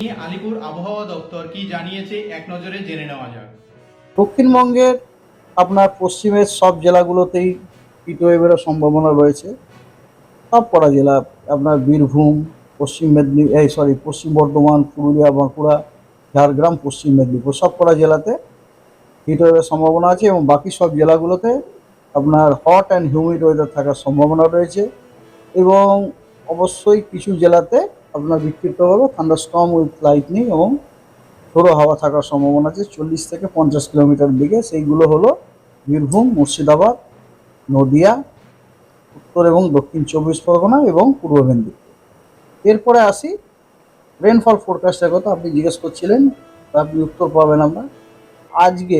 আলিপুর আবহাওয়া দপ্তর কি জানিয়েছে এক নজরে জেনে নেওয়া যাক। দক্ষিণবঙ্গের আপনার পশ্চিমের সব জেলাগুলোতেই হিটওয়েভেরও সম্ভাবনা রয়েছে। সব কটা জেলা, আপনার বীরভূম, পশ্চিম মেদিনীপুর এই সরি পশ্চিম বর্ধমান, পুরুলিয়া, বাঁকুড়া, ঝাড়গ্রাম, পশ্চিম মেদিনীপুর, সব কটা জেলাতে হিটওয়েভের সম্ভাবনা আছে এবং বাকি সব জেলাগুলোতে আপনার হট অ্যান্ড হিউমিড ওয়েদার থাকার সম্ভাবনা রয়েছে এবং অবশ্যই কিছু জেলাতে আপনার বিক্ষিপ্তভাবে থান্ডারস্টর্ম উইথ লাইটনিং এবং ঝোড়ো হাওয়া থাকার সম্ভাবনা আছে। চল্লিশ থেকে পঞ্চাশ কিলোমিটার দিকে সেইগুলো হলো বীরভূম, মুর্শিদাবাদ, নদিয়া, উত্তর এবং দক্ষিণ চব্বিশ পরগনা এবং পূর্ব মেদিনীপুর। এরপরে আসি রেনফল ফোরকাস্টের কথা আপনি জিজ্ঞেস করছিলেন আপনি উত্তর পাবেন আমরা। আজকে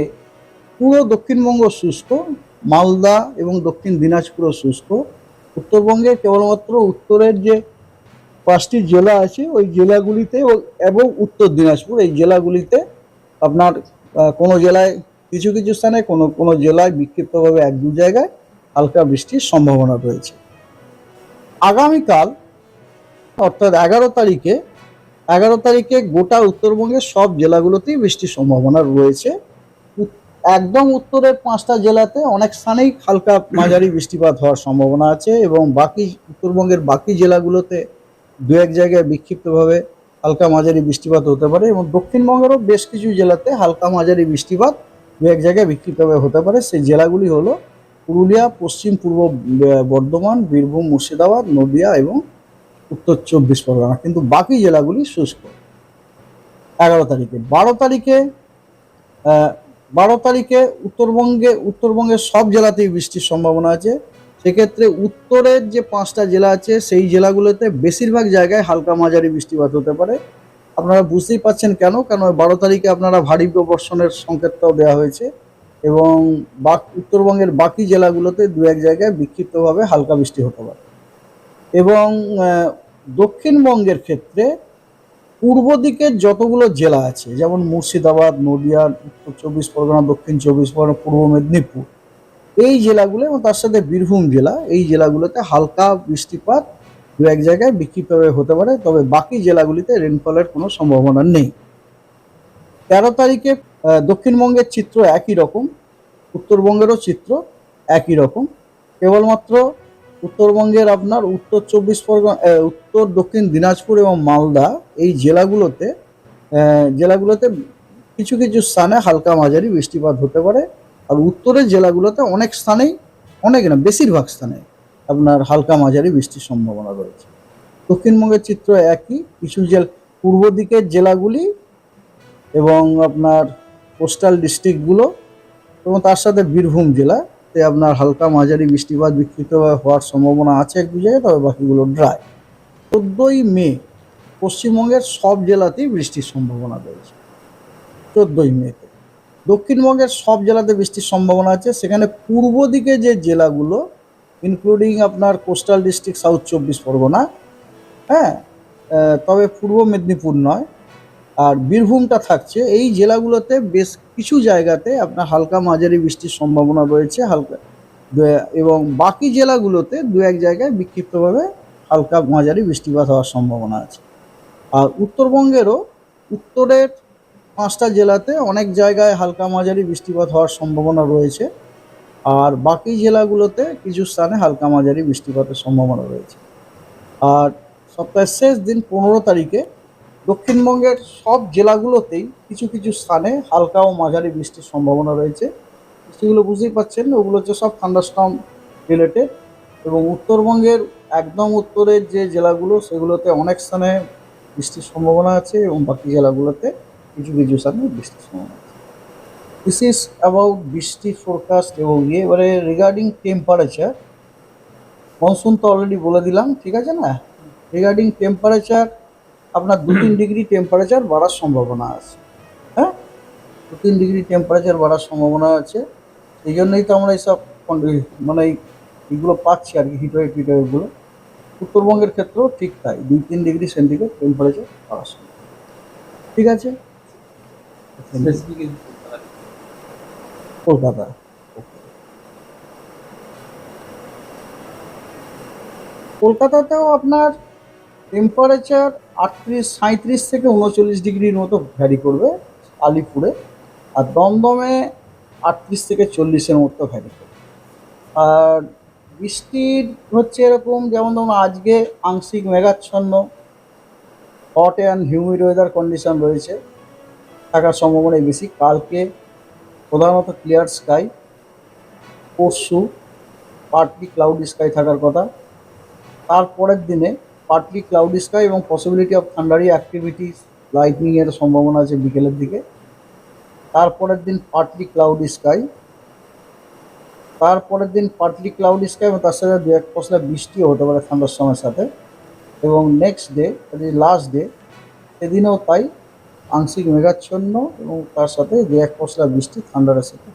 পুরো দক্ষিণবঙ্গ শুষ্ক, মালদা এবং দক্ষিণ দিনাজপুরও শুষ্ক। উত্তরবঙ্গে কেবলমাত্র উত্তরের যে পাঁচটি জেলা আছে, ওই জেলাগুলিতে এবং উত্তর দিনাজপুর, এই জেলাগুলিতে আপনার কোনো জেলায় কিছু কিছু স্থানে কোনো কোনো জেলায় বিক্ষিপ্তভাবে এক দু জায়গায় হালকা বৃষ্টির সম্ভাবনা রয়েছে। আগামীকাল, অর্থাৎ এগারো তারিখে এগারো তারিখে গোটা উত্তরবঙ্গের সব জেলাগুলোতেই বৃষ্টির সম্ভাবনা রয়েছে। একদম উত্তরের পাঁচটা জেলাতে অনেক স্থানেই হালকা মাঝারি বৃষ্টিপাত হওয়ার সম্ভাবনা আছে এবং বাকি উত্তরবঙ্গের বাকি জেলাগুলোতে দু এক জায়গায় বিক্ষিপ্তভাবে হালকা মাঝারি বৃষ্টিপাত হতে পারে এবং দক্ষিণবঙ্গেরও বেশ কিছু জেলাতে হালকা মাঝারি বৃষ্টিপাত দু এক জায়গায় বিক্ষিপ্তভাবে হতে পারে। সেই জেলাগুলি হলো পুরুলিয়া, পশ্চিম পূর্ব বর্ধমান, বীরভূম, মুর্শিদাবাদ, নদিয়া এবং উত্তর চব্বিশ পরগনা। কিন্তু বাকি জেলাগুলি শুষ্ক। এগারো তারিখে। বারো তারিখে বারো তারিখে উত্তরবঙ্গে, উত্তরবঙ্গের সব জেলাতেই বৃষ্টির সম্ভাবনা আছে। সেক্ষেত্রে উত্তরের যে পাঁচটা জেলা আছে, সেই জেলাগুলোতে বেশিরভাগ জায়গায় হালকা মাঝারি বৃষ্টিপাত হতে পারে। আপনারা বুঝতেই পাচ্ছেন কেন? কেন বারো তারিখে আপনারা ভারী বর্ষণের সংকেতটাও দেওয়া হয়েছে এবং উত্তরবঙ্গের বাকি জেলাগুলোতে দু এক জায়গায় বিক্ষিপ্তভাবে হালকা বৃষ্টি হতে পারে। এবং দক্ষিণবঙ্গের ক্ষেত্রে পূর্ব দিকের যতগুলো জেলা আছে, যেমন মুর্শিদাবাদ, নদিয়া, উত্তর চব্বিশ পরগনা, দক্ষিণ চব্বিশ পরগনা, পূর্ব মেদিনীপুর এই জেলাগুলো এবং তার সাথে বীরভূম জেলা, এই জেলাগুলোতে হালকা বৃষ্টিপাত দু এক জায়গায় বিক্ষিপ্তভাবে হতে পারে, তবে বাকি জেলাগুলিতে রেনফলের কোনো সম্ভাবনা নেই। তেরো তারিখে দক্ষিণবঙ্গের চিত্র একই রকম, উত্তরবঙ্গেরও চিত্র একই রকম। কেবলমাত্র উত্তরবঙ্গের আপনার উত্তর চব্বিশ পরগনা উত্তর, দক্ষিণ দিনাজপুর এবং মালদা এই জেলাগুলোতে জেলাগুলোতে কিছু কিছু স্থানে হালকা মাঝারি বৃষ্টিপাত হতে পারে। আর উত্তরের জেলাগুলোতে অনেক স্থানেই, অনেক না, বেশিরভাগ স্থানে আপনার হালকা মাঝারি বৃষ্টির সম্ভাবনা রয়েছে। দক্ষিণবঙ্গের চিত্র একই, কিছু জেলা, পূর্ব দিকের জেলাগুলি এবং আপনার কোস্টাল ডিস্ট্রিক্টগুলো এবং তার সাথে বীরভূম জেলাতে আপনার হালকা মাঝারি বৃষ্টিপাত বিক্ষিপ্ত হওয়ার সম্ভাবনা আছে এক দু জায়গায়, তবে বাকিগুলো ড্রাই চোদ্দোই মে, পশ্চিমবঙ্গের সব জেলাতেই বৃষ্টির সম্ভাবনা রয়েছে। চোদ্দোই মেতে দক্ষিণবঙ্গের সব জেলাতে বৃষ্টির সম্ভাবনা আছে। সেখানে পূর্ব দিকে যে জেলাগুলো ইনক্লুডিং আপনার কোস্টাল ডিস্ট্রিক্ট সাউথ চব্বিশ পরগনা হ্যাঁ তবে পূর্ব মেদিনীপুর নয়। আর বীরভূমটা থাকছে, এই জেলাগুলোতে বেশ কিছু জায়গাতে আপনার হালকা মাঝারি বৃষ্টির সম্ভাবনা রয়েছে, হালকা এবং বাকি জেলাগুলোতে দু এক জায়গায় বিক্ষিপ্তভাবে হালকা মাঝারি বৃষ্টিপাত হওয়ার সম্ভাবনা আছে। আর উত্তরবঙ্গেরও উত্তরের পাঁচটা জেলাতে অনেক জায়গায় হালকা মাঝারি বৃষ্টিপাত হওয়ার সম্ভাবনা রয়েছে। আর বাকি জেলাগুলোতে কিছু স্থানে হালকা মাঝারি বৃষ্টিপাতের সম্ভাবনা রয়েছে। আর সপ্তাহের শেষ দিন পনেরো তারিখে দক্ষিণবঙ্গের সব জেলাগুলোতেই কিছু কিছু স্থানে হালকা ও মাঝারি বৃষ্টির সম্ভাবনা রয়েছে। সেগুলো বুঝতেই পাচ্ছেন ওগুলো হচ্ছে সব থান্ডারস্টর্ম রিলেটেড এবং উত্তরবঙ্গের একদম উত্তরের যে জেলাগুলো, সেগুলোতে অনেক স্থানে বৃষ্টির সম্ভাবনা আছে এবং বাকি জেলাগুলোতে কিছু কিছু সম্ভাবনা আছে দিস ইজ অ্যাবাউট বৃষ্টি ফোরকাস্ট এবং ইয়ে এবারে রিগার্ডিং টেম্পারেচার মনসুন তো অলরেডি বলে দিলাম, ঠিক আছে না? রিগার্ডিং টেম্পারেচার আপনার দু তিন ডিগ্রি টেম্পারেচার বাড়ার সম্ভাবনা আছে। হ্যাঁ? দু তিন ডিগ্রি টেম্পারেচার বাড়ার সম্ভাবনা আছে। সেই জন্যই তো আমরা এইসব মানে এই- এইগুলো পাচ্ছি আর কি হিটওয়েভ টিটওয়েভগুলো উত্তরবঙ্গের ক্ষেত্রেও ঠিক তাই, দুই তিন ডিগ্রি সেন্টিগ্রেড টেম্পারেচার বাড়ার সম্ভাবনা। ঠিক আছে? কলকাতা কলকাতাতেও আপনার টেম্পারেচার আটত্রিশ সাঁত্রিশ থেকে উনচল্লিশ ডিগ্রির মতো ভ্যারি করবে আলিপুরে আর দমদমে আটত্রিশ থেকে চল্লিশের মতো ভ্যারি করবে। আর বৃষ্টির হচ্ছে এরকম, যেমন ধরুন আজকে আংশিক মেঘাচ্ছন্ন hot and humid weather condition রয়েছে। থাকার সম্ভাবনাই বেশি। কালকে প্রধানত ক্লিয়ার স্কাই পরশু পার্টলি ক্লাউডি স্কাই থাকার কথা। তারপরের দিনে পার্টলি ক্লাউডি স্কাই এবং পসিবিলিটি অফ থান্ডারি অ্যাক্টিভিটি লাইটনিংয়ের সম্ভাবনা আছে বিকেলের দিকে। তারপরের দিন পার্টলি ক্লাউডি স্কাই তারপরের দিন পার্টলি ক্লাউডি স্কাই এবং তার সাথে দু এক পশলা বৃষ্টিও হতে পারে ঠান্ডার সময়ের সাথে। এবং নেক্সট ডে লাস্ট ডে সেদিনেও তাই আংশিক মেঘাচ্ছন্ন এবং তার সাথে দু এক পশলা বৃষ্টি ঠান্ডার সাথে।